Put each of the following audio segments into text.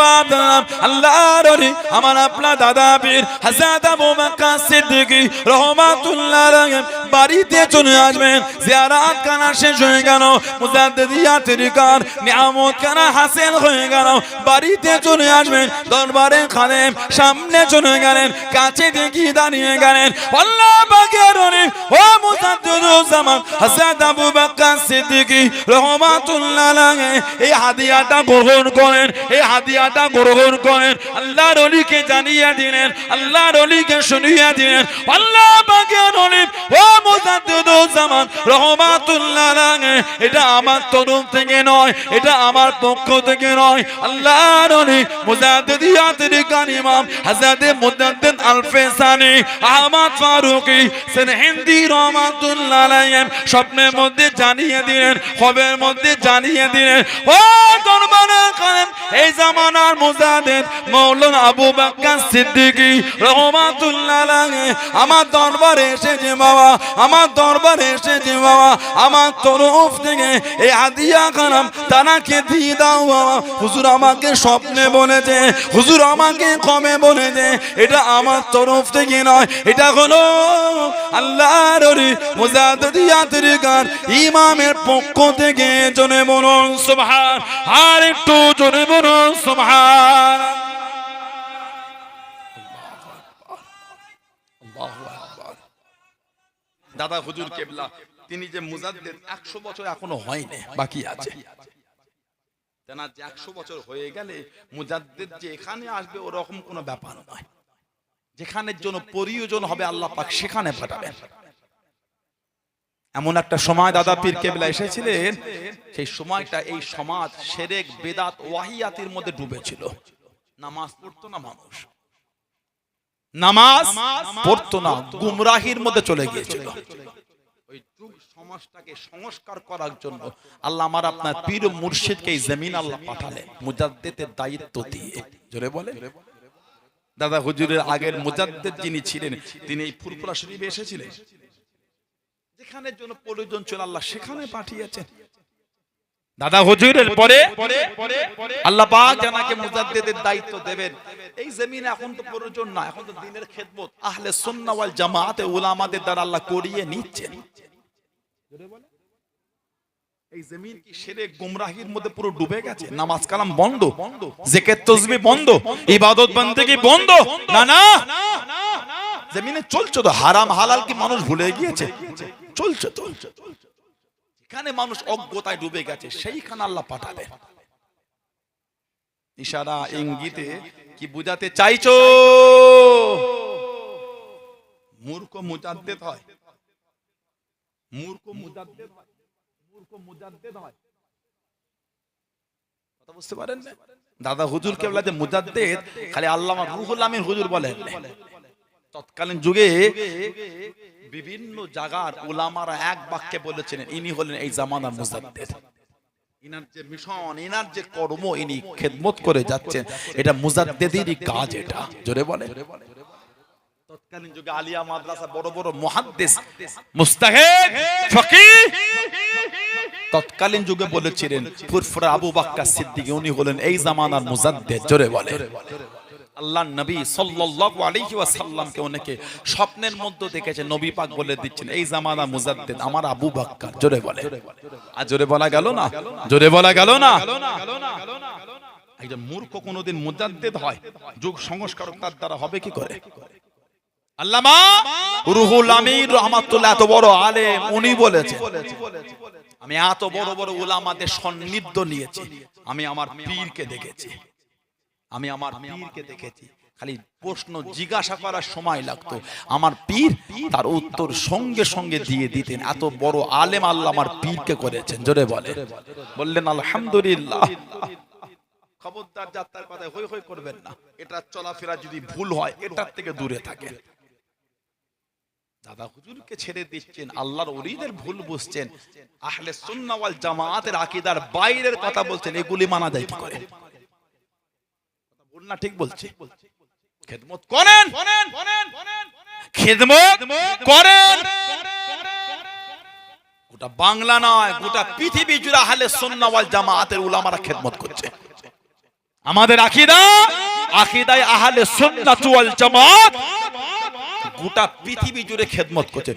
বাপ আল্লাহর আমার আপনার দাদা পীর হাজাদা বোমা সিদ্দিকী রহমাতুল্লাহ বাড়িতে চলে আসবেন। জিয়ারাত কানা শেষ হয়ে গেল। মুজাদ্দিদিয়াতের কার নিয়ামত কানা হাসিল হয়ে গেল। বাড়িতে চলে আসবেন। দরবারে খালেন সামনে চলে গেলেন। কাছে দেখি দাঁড়িয়ে গেলেন। আল্লাহ ওলি ও মুজাদ্দিদুজ্জামান হযরত আবু বকর সিদ্দিকী রহমাতুল্লাহ আলাইহি, এই হাদিয়াটা গ্রহণ করেন, এই হাদিয়াটা গ্রহণ করেন। আল্লাহর ওলিকে জানিয়ে দিলেন, আল্লাহর ওলিকে শুনিয়ে দিলেন। আল্লাহ পাকের ওলি ও স্বপ্নের মধ্যে জানিয়ে দিলেন, খবরের মধ্যে জানিয়ে দিলেন, ও কালেম এই জামানার মুজাদ্দিদ মাওলানা আবু বকর সিদ্দিকী, রহমাতুল্লাহ আমার দরবারে এসেছে বাবা আমার দরবারে এসেছে বাবা, আমার তরফ থেকে এই হাদিয়া কালাম তানাকে দিয়ে দাও বাবা। হুজুর আমাকে স্বপ্নে বলেছে, হুজুর আমাকে কমে বলেছে? এটা আমার তরফ থেকে নয়, এটা হলো আল্লাহর ইমামের পক্ষ থেকে। জনে বলুন, সুবহান, আর একটু জনে বলুন, সুবহান। দাদা হুজুর কেবলা, তিনি যে মুজাদ্দিদ একশো বছর এখনও হয়নি, বাকি আছে। যে একশো বছর হয়ে গেলে মুজাদ্দিদ যে এখানে আসবে, ওরকম কোনো ব্যাপার নয়। যেখানের জন্য প্রয়োজন হবে আল্লাহ পাক সেখানে পাঠাবেন। এমন একটা সময় দাদা পীর কেবলা এসেছিলেন, সেই সময়টা এই সমাজ সেরেক, বেদাত, ওয়াহিয়াতির মধ্যে ডুবেছিল। নামাজ পড়তো না মানুষ। নামাজ পড়তো না গুমরাহির মধ্যে চলে গিয়েছিল। ওই যুগ সমাজটাকে সংস্কার করার জন্য আল্লাহ আমার আপনার পীর ও মুর্শিদকে এই জমিন আল্লাহ পাঠালেন মুজাদ্দেদের দায়িত্ব দিয়ে। জোরে বলে দাদা হুজুরের আগের মুজাদ্দেদ যিনি ছিলেন তিনি এই শরীফে এসেছিলেন? যেখানের জন্য প্রয়োজন ছিল আল্লাহ সেখানে পাঠিয়েছেন। দাদা হুজুরের পরে আল্লাহ পাক জানাকে মুজাদ্দিদের দায়িত্ব দেবেন। এই জমিনে এখন তো প্রয়োজন না এখন তো দিনের খেদমত। আহলে সুন্নাহ ওয়াল জামাতে উলামাদের দ্বারা আল্লাহ করিয়ে নিচ্ছেন। এই জমিন কি সেরে গুমরাহির মধ্যে পুরো ডুবে গেছে? নামাজ কালাম বন্ধ জিকির তাসবিহ বন্ধ ইবাদত বন্দেগী বন্ধ? না না। জমিনে চলছে তো হারাম হালাল কি মানুষ ভুলে গিয়েছে? চলছে তো। যেখানে মানুষ অজ্ঞতায় ডুবে গেছে, সেইখানে আল্লাহ পাঠাবে ইশারা, ইঙ্গিতে কি বুঝাতে চাইছো? মূর্খ মুজাদ্দেদ হয়। মূর্খ মূর্খ হয়। বুঝতে পারেন দাদা যে মুজাদ্দেদ, খালি আল্লামা রুহুল আমিন হুজুর বলেন। তৎকালীন যুগে বিভিন্ন জায়গার ওলামারা এক বাক্যে বলেছিলেন, ইনি হলেন এই জামানার মুজাদ্দেদ। ইনার যে মিশন, ইনার যে কর্ম, ইনি খেদমত করে যাচ্ছেন। এটা মুজাদ্দেদেরই কাজ এটা। জোরে বলে তৎকালীন যুগে আলিয়া মাদ্রাসা বড় বড় মুহাদ্দিস মুস্তাহিদ ফকিহ তৎকালীন যুগে বলেছিলেন, ফুরফুরা আবু বাক্কা সিদ্দিক, উনি হলেন এই জামানার মুজাদ্দেদ। জোরে বলে আল্লাহ নবী সাল্লাল্লাহু আলাইহি ওয়াসাল্লামকে অনেকে স্বপ্নের মধ্যে দেখেছে নবী পাক বলে দিচ্ছেন, এই জামানা মুজাদ্দেদ আমার আবু বাক্কার, জোরে বলে। আর জোরে বলা গেল না? জোরে বলা গেল না? একজন মূর্খ কোনোদিন মুজাদ্দেদ হয়, যুগ সংস্কারক তার দ্বারা হবে কি করে? আল্লামা রুহুল আমির রহমাতুল্লাহ এত বড় আলেম, উনি বলেছেন, আমি এত বড় বড় উলামাদের সন্নিধ্য নিয়েছি, আমি আমার পীরকে দেখেছি। আমি আমার পীরকে দেখেছি। খালি প্রশ্ন জিজ্ঞাসা করার সময় লাগতো। আমার পীর তার উত্তর সঙ্গে সঙ্গে দিয়ে দিতেন। এত বড় আলেম আল্লাহ আমার পীরকে করেছেন। জোরে বলে বললেন আলহামদুলিল্লাহ। খবরদার যাত্রার কথায় হই হই করবেন না। এটা চলাফেরা যদি ভুল হয় এটার থেকে দূরে থাকেন দাদা হুজুরকে ছেড়ে দিচ্ছেন আল্লাহর ওলিদের ভুল বুঝছেন। আহলে সুন্নাহ ওয়াল জামাতের আকীদার বাইরের কথা বলছেন এগুলি মানা যায় কি করে? না ঠিক বলছে। খেদমত করেন। খেদমত করেন। গোটা বাংলা নয়, গোটা পৃথিবী জুড়ে আহলে সুন্নাহ ওয়াল জামাতের উলামারা খেদমত করছে। আমাদের আকিদা? আকিদায় জামাত। গোটা পৃথিবী জুড়ে খেদমত করছে।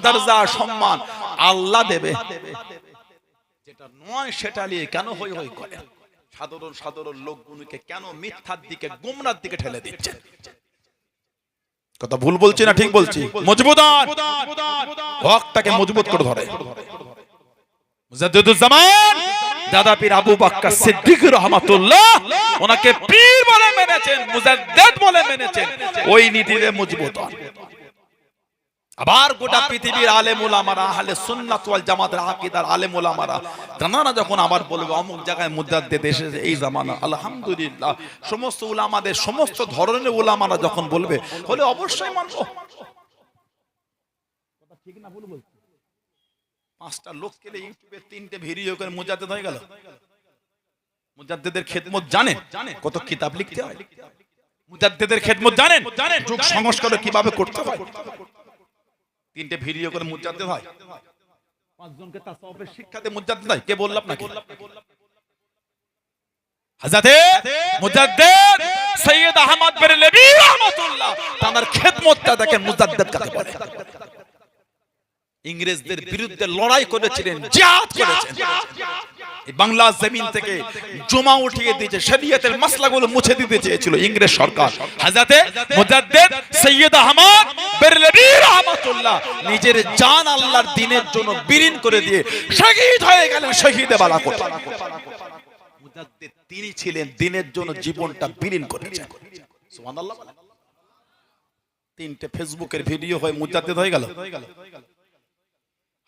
দরজা, সম্মান। আল্লাহ দেবে। নয় সেটা নিয়ে কেন হই হই করে? সাধারণ সাধারণ লোকগুলোকে কেন মিথ্যার দিকে, গুমরার দিকে ঠেলে দিচ্ছে? কথা ভুল বলছি না ঠিক বলছি? মজবুত করে ধরে। মেনেছেন ওই নীতিতে মজবুত। আবার গোটা পৃথিবীর আলেম ওলামারা আহলে সুন্নাত ওয়াল জামাতের আকীদার আলেম ওলামারা তারা যখন আবার বলবে অমুক জায়গায় মুজাদ্দিদ এসেছে এই জামানা। আলহামদুলিল্লাহ। সমস্ত উলামাদের সমস্ত ধরনের উলামারা যখন বলবে হলে অবশ্যই মানবো। ঠিক না ভুল বলছি। পাঁচটা লোক কেলে ইউটিউবে তিনটে ভিডিও করে মুজাদ্দিদ হয়ে গেল। মুজাদ্দিদের খেদমত জানে কত কিতাব লিখতে হয়? মুজাদ্দিদের খেদমত জানেন? যুগ সংস্কার কীভাবে করতে হয়? তিনটে ভিডিও করে মুজাতে হয়। পাঁচজনকে তাসাউফের শিক্ষাতে মুজাতে হয়। কে বললাম নাকি হযরতে মুজাদ্দিদ সৈয়দ আহমদ বেরেলভী রাহমাতুল্লাহ তার খেদমতটা দেখেন মুজাদ্দিদ কাকে বলে। ইংরেজদের বিরুদ্ধে লড়াই করেছিলেন জিহাদ করেছেন। বাংলা জমিন থেকে জমা উঠিয়ে দিয়েছে, শরীয়তের মাসলাগুলো মুছে দিতে চেয়েছিল ইংরেজ সরকার। হাজাতে মুজাদ্দিদ সৈয়দ আহমদ বেরলভী রহমাতুল্লাহ নিজের জান আল্লাহর দিনের জন্য বিলীন করে দিয়ে শহীদ হয়ে গেলেন শহীদে বালা কোটা মুজাদ্দিদ তিনি ছিলেন দিনের জন্য জীবনটা বিলীন করেছেন। সুবহানাল্লাহ তিনটে ফেসবুকের ভিডিও হয়ে মুজাদ্দিদ হয়ে গেল।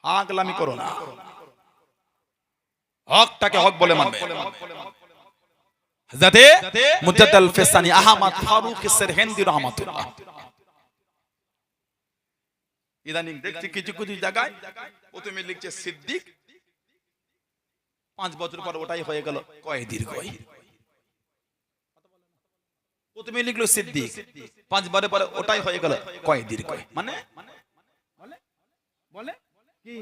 আগলামি করো না। হকটাকে হক বলে মানবে। যাতে মুজাদ্দাল ফেসানি আহমদ ফারুক সেরহেন্দি রহমাতুল্লাহ। ইদানিং দেখছি কিছু কিছু জায়গায় প্রথমে লিখছে সিদ্দিক। পাঁচ বছর পর ওটাই হয়ে গেল কয়েদির কয় প্রথমে লিখলো সিদ্দিক পাঁচ বারে পরে ওটাই হয়ে গেল কয়েদির কয় মানে? বলে বলে? কি?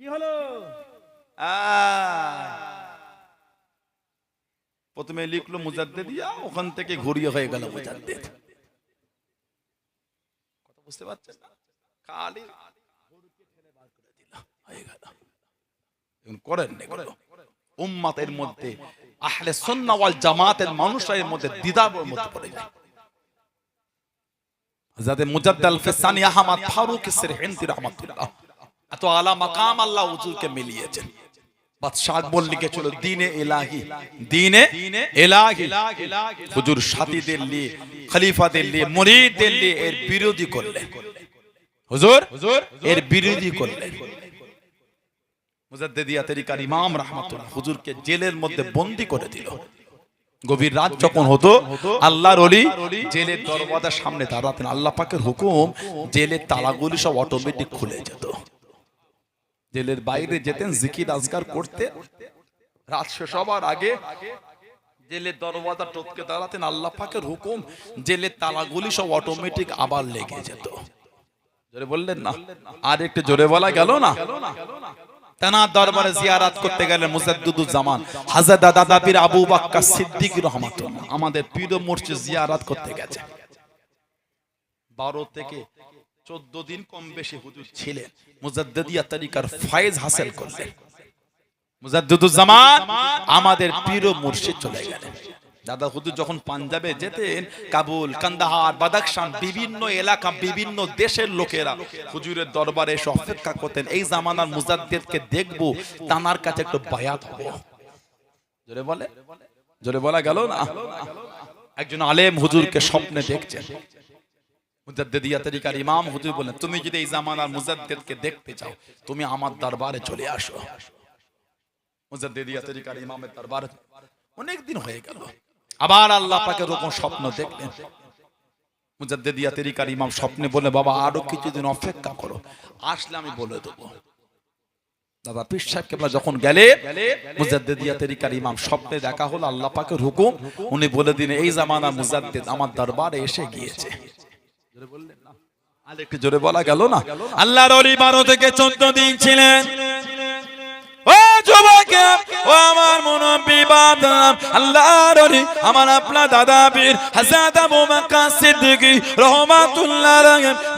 কি হলো? প্রথমে লিখলো মুজাদ্দিদিয়া ওখান থেকে ঘুরিয়ে হয়ে গেল মুজাদ্দিদ। কথা বুঝতে পারছেন না? খালি হয়ে গেল। করেন মধ্যে, আহলে ওয়াল জামাতের মধ্যে মধ্যে পড়ে যায়। মুজাদ্দাল আহমদ ফারুক সিরহিন্দি এত আলা মাকাম আল্লাহ হুজুরকে মিলিয়েছেন। বাদশাহ আকবর লিখেছিল দিনে এলাহি দিনে এলাহি হুজুর সাথীদের নিয়ে খলিফাদের নিয়ে মুরিদদের নিয়ে এর বিরোধী করলেন। হুজুর এর বিরোধী করলেন। মুজাদ্দিদিয়া তরিকার ইমাম রাহমাতুল্লাহ হুজুরকে জেলের মধ্যে বন্দি করে দিল। গভীর রাত যখন হতো আল্লাহর অলি জেলের দরওয়াজার সামনে দাঁড়াতেন। আল্লাহ পাকের হুকুম জেলের তালাগুলি সব অটোমেটিক খুলে যেত। জেলের বাইরে যেতেন, জিকির আজগার করতে রাত শেষ হবার আগে জেলের দরওয়াজা টপকে দাঁড়াতেন, আল্লাহ পাকের হুকুম, জেলের তালাগুলি সব অটোমেটিক আবার লেগে যেত। জোরে বললেন না? আর একটু জোরে বলা গেল না? দরবারে করতে হাজরত দাদা পীর আবু আমাদের পীর মুর্শিদ জিয়ারাত করতে গেছে। 12 থেকে 14 দিন কম বেশি হুজুর ছিলেন। মুজাদ্দিদিয়া তরিকার ফায়েজ হাসিল করলেন। মুজাদ্দুদুজ জামান আমাদের পীর মুর্শিদ চলে গেলেন। দাদা হুজুর যখন পাঞ্জাবে যেতেন কাবুল কান্দাহার বাদাকশান বিভিন্ন এলাকা বিভিন্ন দেশের লোকেরা হুজুরের দরবারে এসে অপেক্ষা করতেন এই জামানার মুজাদ্দিদকে দেখব তানার কাছে একটু বায়াত হব। জোরে বলে? জোরে বলা গেল না? একজন আলেম হুজুরকে স্বপ্নে দেখছেন। মুজাদ্দিদিয়া তরিকার ইমাম হুজুর বলেন তুমি যদি এই জামানার মুজাদ্দিদকে দেখতে চাও, তুমি আমার দরবারে চলে আসো। মুজাদ্দিদিয়া তরিকার ইমামের দরবারে অনেক দিন হয়ে গেল। আবার আল্লাহ পাকে ওরকম স্বপ্ন দেখলেন। মুজাদ্দিদিয়া তরিকার ইমাম স্বপ্নে বলে বাবা, আরও কিছুদিন অপেক্ষা করো, আসলে আমি বলে দেবো। দাদা পীর সাহেব কেবলা যখন গেলে, মুজাদ্দিদিয়া তরিকার ইমাম স্বপ্নে দেখা হলো, আল্লাহ পাকের হুকুম, উনি বলে দিন এই জামানা মুজাদ্দিদ আমার দরবারে এসে গিয়েছে। জোরে বলা গেল না? আল্লাহর ওলি বারো থেকে চোদ্দ দিন ছিলেন।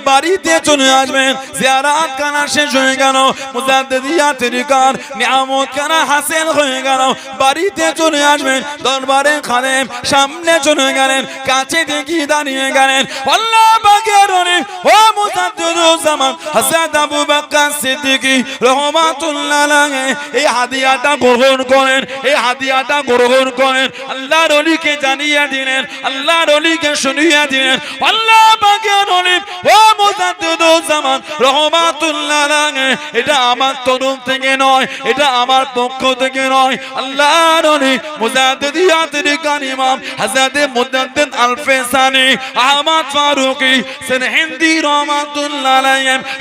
বাড়িতে চলে আসবেন। কানা শেষ হয়ে গেল কানা হয়ে গেল। বাড়িতে চলে আসবেন, দরবারে খালেম সামনে চলে গেলেন, কাছে দেখি দাঁড়িয়ে গেলেন। আল্লাহ ওলি ও মুজাদ্দিদুজ্জামান হযরত আবু বকর সিদ্দিকী রাহমাতুল্লাহ আলাইহি, এই হাদিয়াটা গ্রহণ করেন, এই হাদিয়াটা গ্রহণ করেন। আল্লাহর অলিকে জানিয়ে দিলেন, আল্লাহর অলিকে শুনিয়ে দিলেন, আল্লাহ পাকের অলি, ও মুজাদ্দিদুজ্জামান রহমাতুল্লাহ আলাইহি, এটা আমার তরফ থেকে নয়, এটা আমার পক্ষ থেকে নয়। আল্লাহর অলি মুজাদ্দিদিয়াতের কান ইমাম হযরত মুজাদ্দিদ আল-ফেসানি আহমদ ফারুকী হিন্দি রহমাতুল্লাহ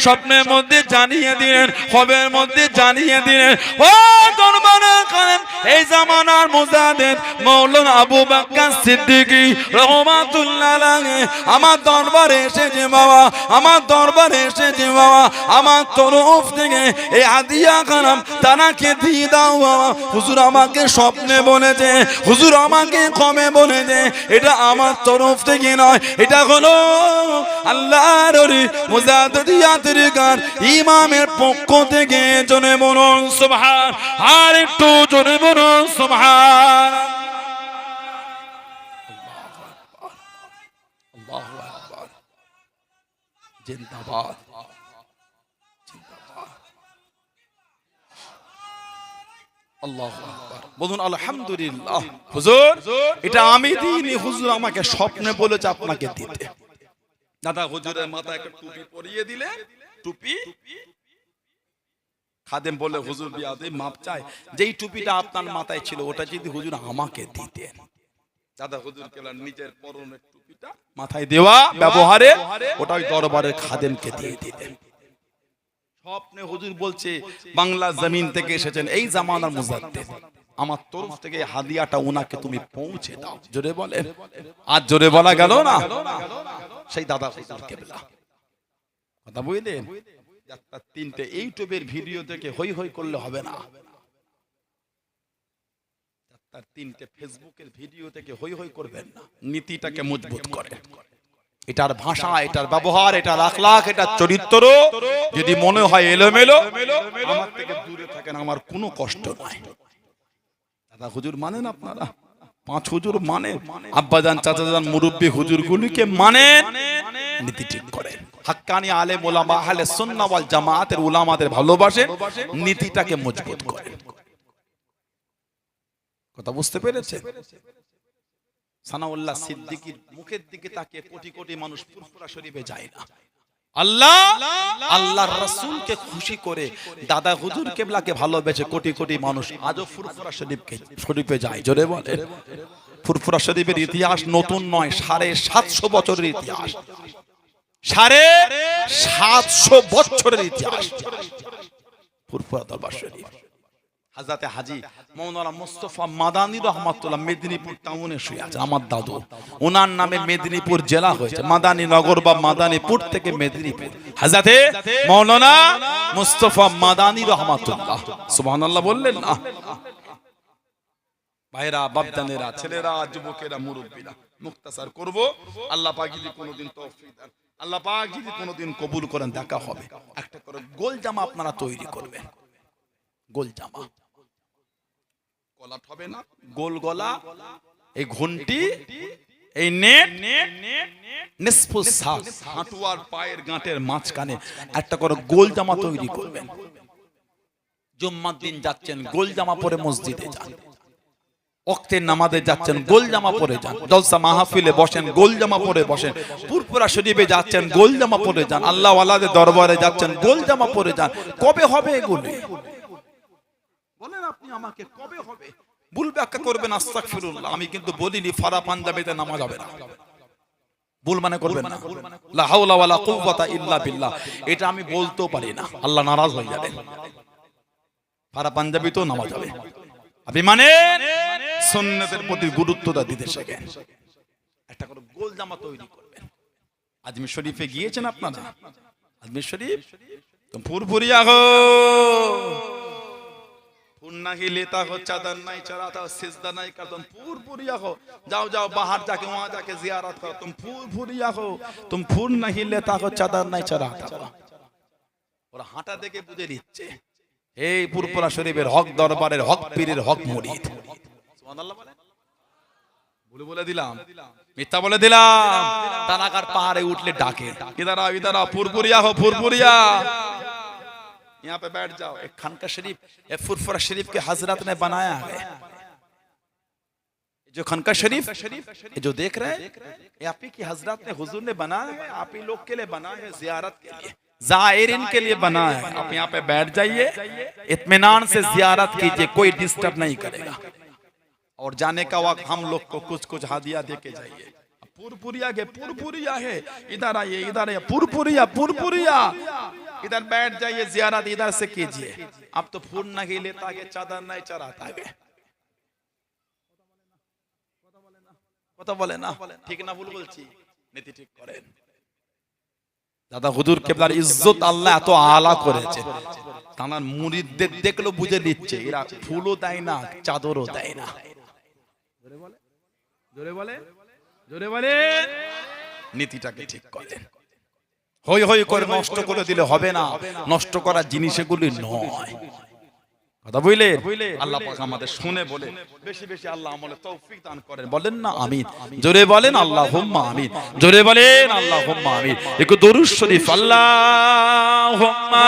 স্বপ্নের মধ্যে জানিয়ে দিলেন, খবরের মধ্যে জানিয়ে দিলেন, ও দরবারের কালেম, এই জামানার মুজাদ্দিদ মাওলানা আবু বকর সিদ্দিকী রহমাতুল্লাহ আমার দরবারে এসেছে বাবা, আমার দরবারে এসেছে বাবা, আমার তরফ থেকে এই হাদিয়া কালাম তানাকে দিয়ে দাও বাবা। হুজুর আমাকে স্বপ্নে বলেছে, হুজুর আমাকে কমে বলেছে, এটা আমার তরফ থেকে নয়, এটা হলো আল্লাহর গান ইমামের পক্ষ থেকে জনে বলুন, সুবহান, আর একটু জনে বলুন, সুবহান। জিন্দাবাদ আলহামদুলিল্লাহ। হুজুর, এটা আমি দিইনি, হুজুর আমাকে স্বপ্নে বলেছে আপনাকে দিতে। দাদা হুজুরের মাথায় একটা টুপি পরিয়ে দিলে টুপি? খাদেম বলে হুজুর বিয়াদে মাপ চাই যেই টুপিটা আপনার মাথায় ছিল ওটা যদি হুজুর আমাকে দিতেন। দাদা হুজুর কেলার নিজের পরনের টুপিটা মাথায় দেওয়া ব্যবহারে ওটা ওই দরবারের খাদেমকে দিয়ে দিতেন। স্বপ্নে হুজুর বলছে বাংলা জমিন থেকে এসেছেন এই জামানার মুজাদ্দিদ। আমার তরফ থেকে হাদিয়াটা ওনাকে তুমি পৌঁছে দাও। জোরে বলেন আর জোরে বলা গেল না? সেই দাদা কেবলা। কথা বুঝলেন তিনটে ইউটিউবের ভিডিও থেকে হই হই করলে হবে না। যাত্রার তিনটে ফেসবুকের ভিডিও থেকে হই হই করবেন না। নীতিটাকে মজবুত করে। এটার ভাষা এটার ব্যবহার এটার আখলাখ এটার চরিত্র যদি মনে হয় এলোমেলো আমার থেকে দূরে থাকেন আমার কোনো কষ্ট নাই হুজুর মানেন আপনারা? পাঁচ হুজুর মানে আব্বাজান, চাচাজান, মুরব্বী হুজুরগুলিকে মানেন। নীতি ঠিক করেন। হাক্কানি আলেম ওলামা আহলে জামাতের উলামাদের ভালোবাসেন। নীতিটাকে মজবুত কথা বুঝতে পেরেছে সানাউল্লাহ সিদ্দিকীর মুখের দিকে তাকিয়ে কোটি কোটি মানুষ ফুরফুরা শরীফে যায় না। আল্লাহ? আল্লাহর রাসূলকে খুশি করে দাদা হুজুর কেবলাকে ভালোবেসে কোটি কোটি মানুষ আজও ফুরফুরা শরীফকে শরীফে যায় জোরে বলে ফুরফুরা শরীফের ইতিহাস নতুন নয় সাড়ে সাতশো বছরের ইতিহাস। সাড়ে সাতশো বছরের ইতিহাস। ফুরফুরা দরবার শরীফ। হাজরাতে হাজি, মৌলানা মুস্তফা মাদানি রহমাতুল্লাহ মেদিনীপুর টাউনে শুয়ে আছে, আমার দাদু। ওনার নামে মেদিনীপুর জেলা হয়েছে, মাদানী নগর বা মাদানীপুর থেকে মেদিনীপুর। হাজরাতে মৌলানা মুস্তফা মাদানি রহমাতুল্লাহ। সুবহানাল্লাহ বললেন না? ভাইরা, বাপদানেরা, ছেলেরা, যুবকেরা, মুরব্বীরা, মুক্তাসার করব, আল্লাহ পাক যদি কোনোদিন তৌফিক দেন, আল্লাহ পাক যদি কোনোদিন কবুল করেন, দেখা হবে। একটা করে গোল জামা আপনারা তৈরি করবেন। গোল জামা। গলা হবে না। গোল গলা এই ঘন্টি এই নেট নিসফু হাঁটু আর পায়ের গাঁটের মাঝখানে একটা করে গোল জামা তৈরি করবেন। জুম্মার দিন যাচ্ছেন গোল জামা পরে মসজিদে যান। অক্তের নামাজে যাচ্ছেন গোল জামা পরে যান। জলসা মাহফিলে বসেন গোল জামা পরে বসেন। পুরপুরা শরীফে যাচ্ছেন গোল জামা পরে যান। আল্লাহ আল্লাহদের দরবারে যাচ্ছেন গোল জামা পরে যান। কবে হবে এগুলি? বলেন আপনি আমাকে কবে হবে? ভুল ব্যাখ্যা করবেন, আস্তাগফিরুল্লাহ। আমি কিন্তু বলিনি, ফারা পাঞ্জাবিতে নামাজ হবে না। ভুল মানে করবেন না। লা হাওলা ওয়ালা কুওয়াতা ইল্লা বিল্লাহ। এটা আমি বলতেও পারি না। আল্লাহ নারাজ হয়ে যাবেন। ফারা পাঞ্জাবি তো নামাজ হবে। আপনি মানে সুন্নতের প্রতি গুরুত্বটা দিতে শেখেন। একটা করে গোল জামা তৈরি করবেন। আজমির শরীফে গিয়েছেন আপনারা? আজমির শরীফ? তো ফুরফুরি আগো নাহি চাদর নাই তা শরীফের হক দরবারের হক পীরের হক মুরিদ। বলে বলে দিলাম। মিথ্যা বলে দিলাম। তানাকার পাহাড়ে উঠলে ডাকে। ইদারা ইদারা পুরপুরিয়া হো পুরপুরিয়া यहाँ पे बैठ जाओ। एक खानका शरीफ ये फुरफुरा शरीफ के हज़रत ने बनाया है। जो खनका शरीफ, ये जो देख रहे हैं आप ही की हज़रत ने, हुजूर ने बनाया है, आप ही लोग के लिए बना है, जियारत के लिए। जायरीन के लिए बना है। आप यहाँ पे बैठ जाइए, इत्मीनान से जियारत कीजिए, कोई डिस्टर्ब नहीं करेगा। और जाने का वक्त हम लोग को कुछ कुछ हादिया दे के जाइए। पुरपुरिया के पुरपुरिया है। इधर आइए इधर आइए, पुरपुरिया पुरपुरिया। इधर बैठ जाइए जियारत इधर से कीजिए अब तो फूल नहीं लेता के चादर नहीं चढ़ाता है কথা বলে না ঠিক না ভুল বলছি নীতি ঠিক করেন দাদা হুজুর কেবলার ইজ্জত আল্লাহ এত আলা করেছে তানার মুরিদদের দেখলো বুঝে দিচ্ছে এরা ফুলও দেয় না চাদরও দেয় না জোরে বলে জোরে বলে নীতিটাকে ঠিক করেন হই হই করে নষ্ট করে দিলে হবে না। নষ্ট করার জিনিস এগুলি নয়। কথা বুঝলে? আল্লাহ পাক আমাদের শুনে বলে বেশি বেশি আল্লাহ আমলে তৌফিক দান করেন। বলেন না আমিন। জোরে বলেন আল্লাহ হুম্মা আমিন। জোরে বলেন আল্লাহ হুম্মা আমিন। একটু দরুদ শরীফ আল্লাহ হুম্মা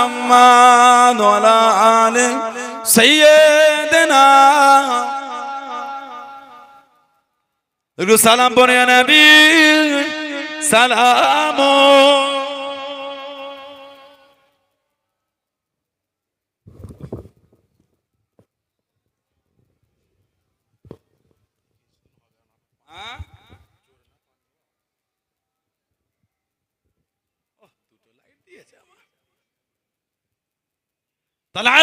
محمد وعلى آل سيدنا একটু সালাম পরে নবী সালাম طلع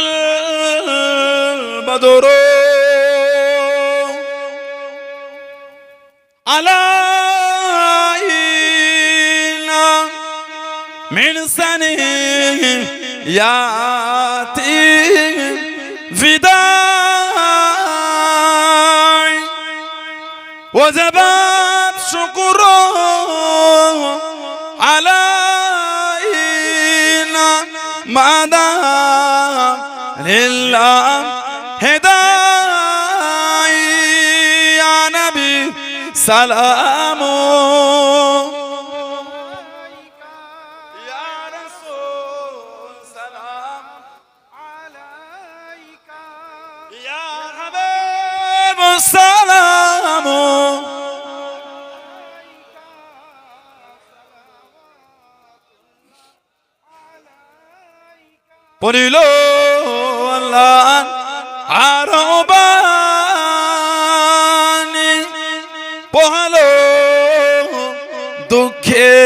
البدر علينا من سنه ياتي فداي وجبت شكره علينا. ما دام আল্লাহ হেদায়া নবী সালাম সালাম আল্লাহ আরবানি পোহালো দুঃখের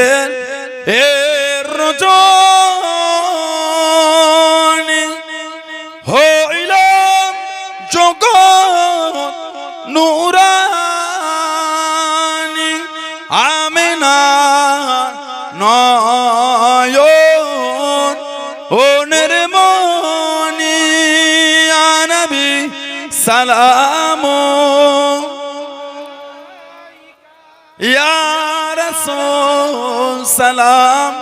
সালাম। সালাম।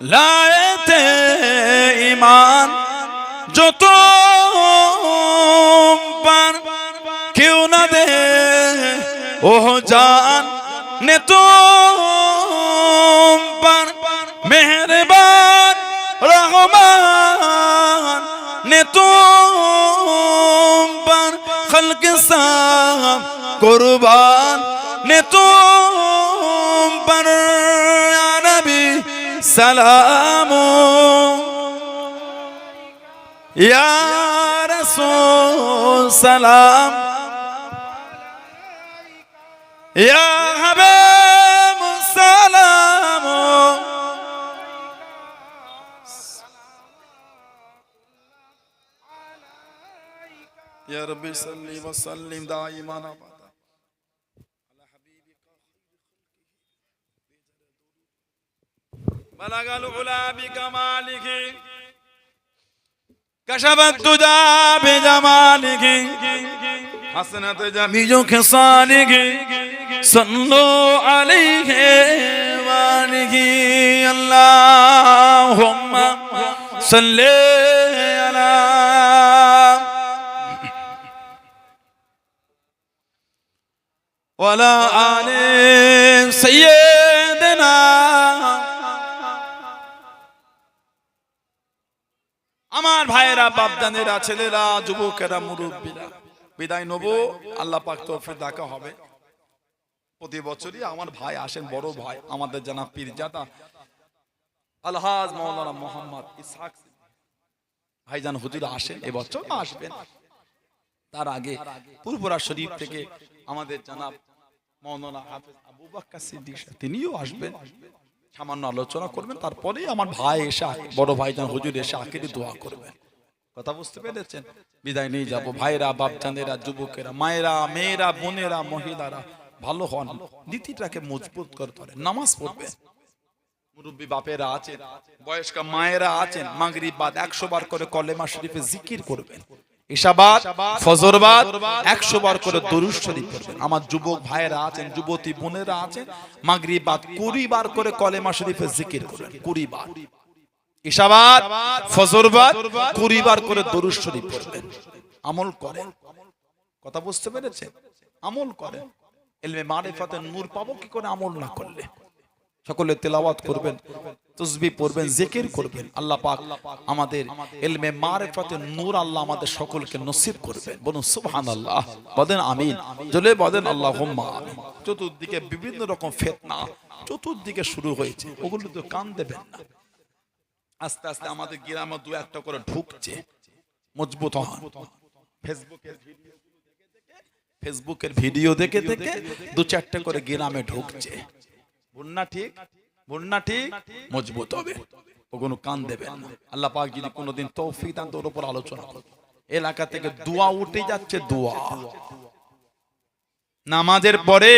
লায়েতে ইমান যত ওহ জান নে তো মেহরবান, রহমান। নে তো খলক সাম কুরবান। নে তো নবী, সালাম। ইয়া রাসূল, সালাম। يا ربي صلي وسلم دائما ابدا على حبيبك بلغ العلا بكمالك كشف الدجى بجمالك حسنت جميع خصالك সন্নো আলিহে মানিহি আল্লাহ সাল্লে আলা ওয়ালা আলে দেনা আমার ভাইয়েরা, বাপদানেরা, ছেলেরা, যুবকেরা, মুরব্বীরা, বিদায় নেব। আল্লাহ পাক তরফে ডাকা হবে। প্রতি বছরই আমার ভাই আসেন বড় ভাই আমাদের জানা পীরজাদা। আলহাজ মাওলানা মোহাম্মদ ইসহাক। ভাইজান হুজুর আসেন এবছর আসবেন। তার আগে পুরপুরা শরীফ থেকে আমাদের জানাব মৌলানা হাফেজ আবু বাক্কা সিদ্দিক তিনিও আসবেন। সামান্য আলোচনা করবেন তারপরে আমার ভাই এসে বড় ভাইজান হুজুর এসে আখেরি দোয়া করবেন। কথা বুঝতে পেরেছেন? বিদায় নিয়ে যাব। ভাইরা বাপচাঁদেরা যুবকেরা মায়েরা মেয়েরা বোনেরা মহিলারা ভালো হন। নীতিটাকে মজবুত করতে পারে নামাজ পড়বে। মুরব্বী বাপেরা আছেন, বয়স্ক মায়েরা আছেন মাগরিব বাদ একশো বার করে কলেমা শরীফে জিকির করবেন। করে করে করে আমল করেন। কথা বুঝতে পেরেছেন? আমল করেন। এলমে মারিফাতে নূর পাবো কি করে আমল না করলে সকলে তেলাওয়াত করবেন তসবি পড়বেন জিকির করবেন আল্লাহ পাক আমাদের এলমে মারিফাতে নূর আল্লাহ আমাদের সকলকে নসিব করবেন বলুন সুবহানাল্লাহ বলেন আমিন জলে বলেন আল্লাহুম্মা আমিন চতুর্দিকে বিভিন্ন রকম ফিতনা চতুর্দিকে শুরু হয়েছে ওগুলো তো কান দেবেন না আস্তে আস্তে আমাদের গ্রামে দু একটা করে ঢুকছে মজবুত হন ফেসবুকের ফেসবুকের ভিডিও দেখে দেখে দু চারটে করে গ্রামে ঢুকছে। বন্যা ঠিক বন্যা ঠিক, মজবুত হবে। কোনো কান দেবেন না। আল্লাহ পাক যদি কোনোদিন তৌফিক দেন তোর উপর আলোচনা করবে এলাকা থেকে দোয়া উঠে যাচ্ছে দোয়া। নামাজের পরে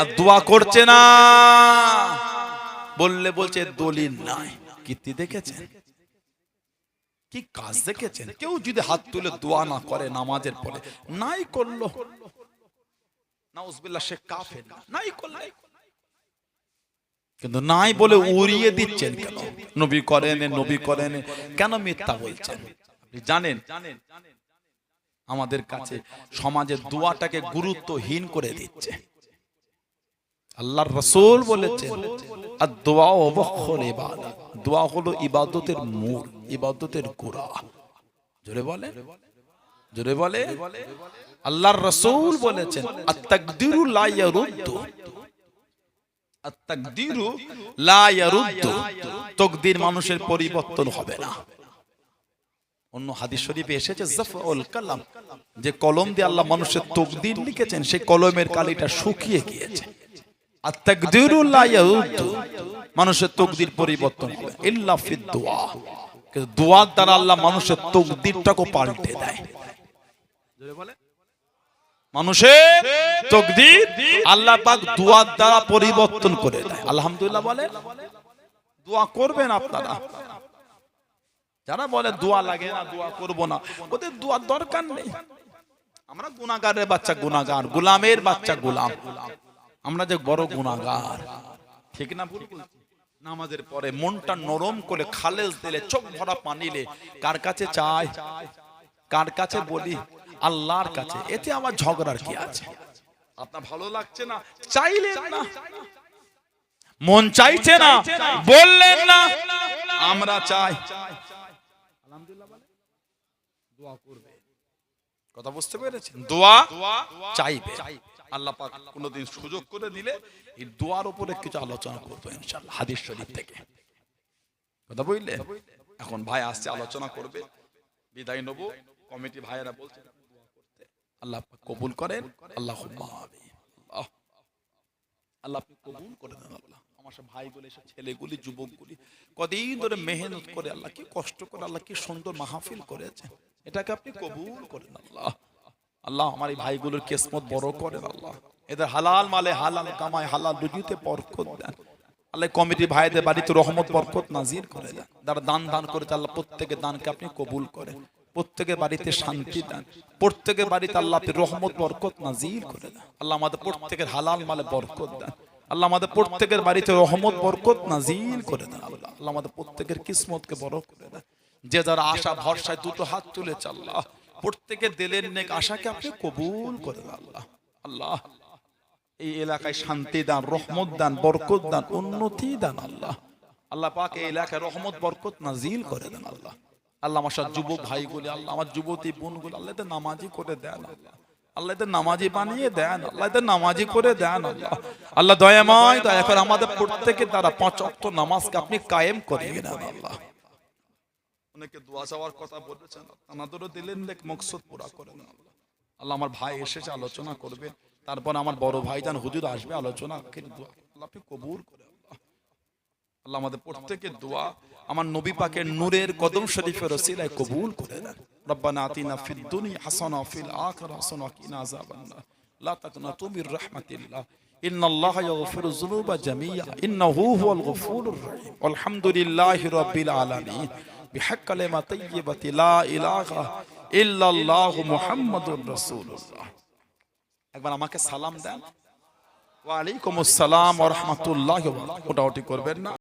আর দোয়া করছে না। বললে বলছে, দলিল নাই। কীর্তি দেখেছেন? কি কাজ দেখেছেন? কেউ যদি হাত তুলে দোয়া না করে নামাজের পরে নাই করল। নাউজবিল্লাহ সে কাফের নাই করলে। কিন্তু নাই বলে উড়িয়ে দিচ্ছেন কেন? নবী করেন নবী করেন কেন মিথ্যা বলছেন? আপনি জানেন আমাদের কাছে সমাজের দোয়াটাকে গুরুত্বহীন করে দিচ্ছে। আল্লাহর রসুল বলেছেন আর দোয়া অবক্ষর ইবাদত। দোয়া হলো ইবাদতের মূল। ইবাদতের গোড়া। জোরে বলে? জোরে বলে? আল্লাহর রসুল বলেছেন আর তাকদিরু লা ইয়ারুদ্দু। আর তাকদিরু লা ইয়ারুদ্দু। তকদির মানুষের পরিবর্তন হবে না। অন্য হাদিস শরীফে এসেছে, জাফউল কালাম, যে কলম দিয়ে আল্লাহ মানুষের তকদির লিখেছেন, সেই কলমের কালিটা শুকিয়ে গিয়েছে। আর লা ইয়ারুদ্দু। মানুষের তকদির পরিবর্তন হবে। ইল্লা ফিদ দোয়া কিন্তু দোয়ার দ্বারা আল্লাহ মানুষের তকদিরটাকে পাল্টে দেয়। মানুষের তকদির আল্লাহ পাক দোয়ার দ্বারা পরিবর্তন করে দেয়। আলহামদুলিল্লাহ বলে। দোয়া করবেন আপনারা। যারা বলে দোয়া লাগে না, দোয়া করব না, ওদের দোয়ার দরকার নেই। আমরা গুনাগারের বাচ্চা গুনাগার গোলামের বাচ্চা গোলাম। আমরা যে বড় গুনাগার ঠিক না ভুল বলছি? নামাজের পরে মনটা নরম করে খালেজ দিলে চোখ ভরা পানিলে কার কাছে চাই কার কাছে বলি? আল্লাহর কাছে। এতে আমার ঝগড়ার কি আছে? আপনার ভালো লাগছে না? চাইলেন না। মন চাইছে না। বললেন না। আমরা চাই। দোয়া করবে। কথা বুঝতে পেরেছেন? দোয়া চাইবে। আল্লাহ কোনোদিন সুযোগ করে দিলে এই দোয়ার উপরে কিছু আলোচনা করব ইনশাআল্লাহ, হাদিস শরীফ থেকে। কথা বুঝলেন এখন ভাই আসছে, আলোচনা করবে। বিদায় নেব। কমিটি ভাইয়েরা বলছে, আল্লাহ কবুল করেন। আল্লাহ আল্লাহ কবুল করে দেন আল্লাহ। আমার সব ভাইগুলি সব ছেলেগুলি, যুবকগুলি, কদিন ধরে মেহনত করে আল্লাহ, কি কষ্ট করে আল্লাহ, কি সুন্দর মাহফিল করেছে। এটাকে আপনি কবুল করেন আল্লাহ। আল্লাহ আমার এই ভাইগুলোর কেসমত বড় করেন আল্লাহ। এদের হালাল মালে হালাল কামায় হালাল রুজিতে বরকত দেন। আল্লাহ কমিটি ভাইদের বাড়িতে রহমত, বরকত নাজির করে দেন। যারা দান দান করেছে, আল্লাহ প্রত্যেকের দানকে আপনি কবুল করেন। প্রত্যেকের বাড়িতে শান্তি দেন। প্রত্যেকের বাড়িতে আল্লাহ আপনি রহমত, বরকত নাজির করে দেন। আল্লাহ আমাদের প্রত্যেকের হালাল মালে বরকত দেন। আল্লাহ আমাদের প্রত্যেকের বাড়িতে রহমত, বরকত নাজিল করে দেন আল্লাহ। আল্লাহ আমাদের প্রত্যেকের কিসমতকে বড় করে দেন। যে যারা আশা, ভরসায় দুটো হাত তুলেছে আল্লাহ। প্রত্যেকের দিলের নেক আশাকে আপনি কবুল করে আল্লাহ। আল্লাহ, এই এলাকায় শান্তি দান, রহমত দান, বরকত দান, উন্নতি দান আল্লাহ। আল্লাহ পাক এই এলাকায় রহমত, বরকত নাজিল করে দেন আল্লাহ। আল্লাহ আমার যুবক ভাইগুলি, আল্লাহ আমার যুবতী বোনগুলি, আল্লাহ এদের নামাজি করে দেন আল্লাহ। আল্লাহ এদের নামাজি বানিয়ে দেন, আল্লাহ এদের নামাজি করে দেন আল্লাহ। আল্লাহ দয়াময়, দয়া করে আমাদের প্রত্যেকের দ্বারা পাঁচ অক্ট নামাজকে আপনি কায়েম করে দেন আল্লাহ। অনেকে দোয়া চাওয়ার কথা বলেছেন তানাদেরও দিলেন দেখ মকসদ পুরা করে দেন আল্লাহ আল্লাহ আমার ভাই এসেছে আলোচনা করবে তারপর আমার বড় ভাইজান হুজুর আসবে আলোচনা আখির দোয়া আল্লাহ আপনি কবুল করে আল্লাহ আল্লাহ আমাদের প্রত্যেকের দোয়া আমার নবী পাকের নূরের কদম শরীফের রসিলায় কবুল করে দেন রব্বানা আতিনা ফিদ দুনিয়া হাসানা ফিল আখিরা হাসানা ওয়া কিনা আযাবান্নার লা তাকনাতু মির রাহমাতিল্লাহ إن الله يغفر الذنوب جميعا إنه هو الغفور الرحيم والحمد لله رب العالمين বিহাক কালেমা তাইয়্যিবাতি লা ইলাহা ইল্লাল্লাহু মুহাম্মাদুর রাসূলুল্লাহ। একবার আমাকে সালাম দেন। ওয়া আলাইকুমুস সালাম ওয়া রাহমাতুল্লাহি ওয়া বারাকাতুহু। ওটা করবেন না।